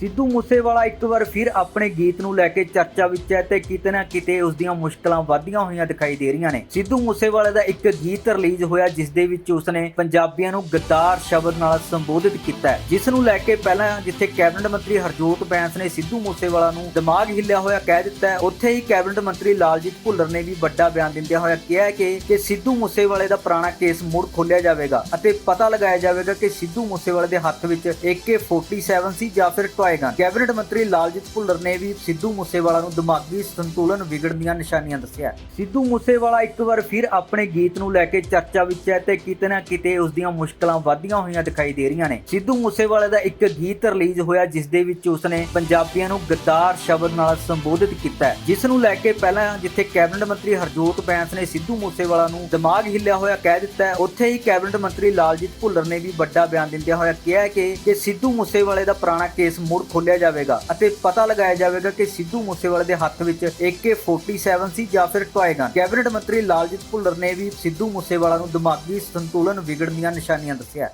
ਸਿੱਧੂ ਮੂਸੇਵਾਲਾ ਇੱਕ ਵਾਰ ਫਿਰ ਆਪਣੇ ਗੀਤ ਨੂੰ ਲੈ ਕੇ ਚਰਚਾ ਵਿੱਚ ਹੈ ਤੇ ਕਿਤੇ ਨਾ ਕਿਤੇ ਉਸ ਦੀਆਂ ਮੁਸ਼ਕਲਾਂ ਵਧੀਆਂ ਹੋਈਆਂ ਦਿਖਾਈ ਦੇ ਰਹੀਆਂ ਨੇ। ਸਿੱਧੂ ਮੂਸੇਵਾਲੇ ਦਾ ਇੱਕ ਗੀਤ ਰਿਲੀਜ਼ ਹੋਇਆ, ਜਿਸ ਦੇ ਵਿੱਚ ਉਸਨੇ ਪੰਜਾਬੀਆਂ ਨੂੰ ਗੱਦਾਰ ਸ਼ਬਦ ਨਾਲ ਸੰਬੋਧਿਤ ਕੀਤਾ ਹੈ। ਜਿਸ ਨੂੰ ਲੈ ਕੇ ਪਹਿਲਾਂ ਜਿੱਥੇ ਕੈਬਨਿਟ ਮੰਤਰੀ ਹਰਜੋਤ ਬੈਂਸ ਨੇ ਸਿੱਧੂ ਮੂਸੇਵਾਲਾ ਨੂੰ ਦਿਮਾਗ ਹਿੱਲਿਆ ਹੋਇਆ ਕਹਿ ਦਿੱਤਾ ਉੱਥੇ ਹੀ ਕੈਬਨਿਟ ਮੰਤਰੀ ਲਾਲਜੀਤ ਭੁੱਲਰ ਨੇ ਵੀ ਵੱਡਾ ਬਿਆਨ ਦਿੰਦਿਆਂ ਹੋਇਆ ਕਿਹਾ ਕਿ ਕਿ ਸਿੱਧੂ ਮੂਸੇਵਾਲੇ ਦਾ ਪੁਰਾਣਾ ਕੇਸ ਮੁੜ ਖੋਲ੍ਹਿਆ ਜਾਵੇਗਾ ਅਤੇ ਪਤਾ ਲਗਾਇਆ ਜਾਵੇਗਾ ਕਿ ਸਿੱਧੂ ਮੂਸੇਵਾਲੇ ਦੇ ਹੱਥ ਵਿੱਚ AK47 ਸੀ ਜਾਂ ਫਿਰ ਟੌਏ ਕੈਬਨਿਟ ਮੰਤਰੀ ਲਾਲਜੀਤ ਭੁੱਲਰ ਨੇ ਵੀ ਸਿੱਧੂ ਮੂਸੇਵਾਲਾ ਨੂੰ ਦਿਮਾਗੀ ਸੰਤੁਲਨ ਵਿਗੜਨ ਦੀਆਂ ਨਿਸ਼ਾਨੀਆਂ ਦੱਸਿਆ ਸਿੱਧੂ ਮੂਸੇਵਾਲਾ ਇੱਕ ਵਾਰ ਫਿਰ ਆਪਣੇ ਗੀਤ ਨੂੰ ਲੈ ਕੇ ਚਰਚਾ ਵਿੱਚ ਹੈ ਤੇ ਕਿਤੇ ਨਾ ਕਿਤੇ ਉਸ ਦੀਆਂ ਮੁਸ਼ਕਲਾਂ ਵਧੀਆਂ ਹੋਈਆਂ ਦਿਖਾਈ ਦੇ ਰਹੀਆਂ ਨੇ। ਸਿੱਧੂ ਮੂਸੇਵਾਲੇ ਦਾ ਇੱਕ ਗੀਤ ਰਿਲੀਜ਼ ਹੋਇਆ, ਜਿਸ ਦੇ ਵਿੱਚ ਉਸਨੇ ਪੰਜਾਬੀਆਂ ਨੂੰ ਗੱਦਾਰ ਸ਼ਬਦ ਨਾਲ ਸੰਬੋਧਿਤ ਕੀਤਾ ਜਿਸ ਨੂੰ ਲੈ ਕੇ ਪਹਿਲਾਂ ਜਿੱਥੇ ਕੈਬਨਿਟ ਮੰਤਰੀ ਹਰਜੋਤ ਬੈਂਸ ਨੇ ਸਿੱਧੂ ਮੂਸੇਵਾਲਾ ਨੂੰ ਦਿਮਾਗ ਹਿੱਲਿਆ ਹੋਇਆ ਕਹਿ ਦਿੱਤਾ ਉੱਥੇ ਹੀ ਕੈਬਨਿਟ ਮੰਤਰੀ ਲਾਲਜੀਤ ਭੁੱਲਰ ਨੇ ਵੀ ਵੱਡਾ ਬਿਆਨ ਦਿੰਦਿਆਂ ਹੋਇਆ ਕਿਹਾ ਕਿ ਕਿ ਸਿੱਧੂ ਮੂਸੇਵਾਲੇ ਦਾ ਪੁਰਾਣਾ ਕੇਸ ਮੁੜ ਖੋਲਿਆ ਜਾਵੇਗਾ ਅਤੇ ਪਤਾ ਲਗਾਇਆ ਜਾਵੇਗਾ ਕਿ ਸਿੱਧੂ ਮੂਸੇਵਾਲੇ ਦੇ ਹੱਥ ਵਿੱਚ AK47 ਸੀ ਜਾਂ ਫਿਰ ਟੌਏ ਗਨ। ਕੈਬਨਿਟ ਮੰਤਰੀ ਲਾਲਜੀਤ ਭੁੱਲਰ ਨੇ ਵੀ ਸਿੱਧੂ ਮੂਸੇਵਾਲਾ ਨੂੰ ਦਿਮਾਗੀ ਸੰਤੁਲਨ ਵਿਗੜਨ ਦੀਆਂ ਨਿਸ਼ਾਨੀਆਂ ਦੱਸਿਆ।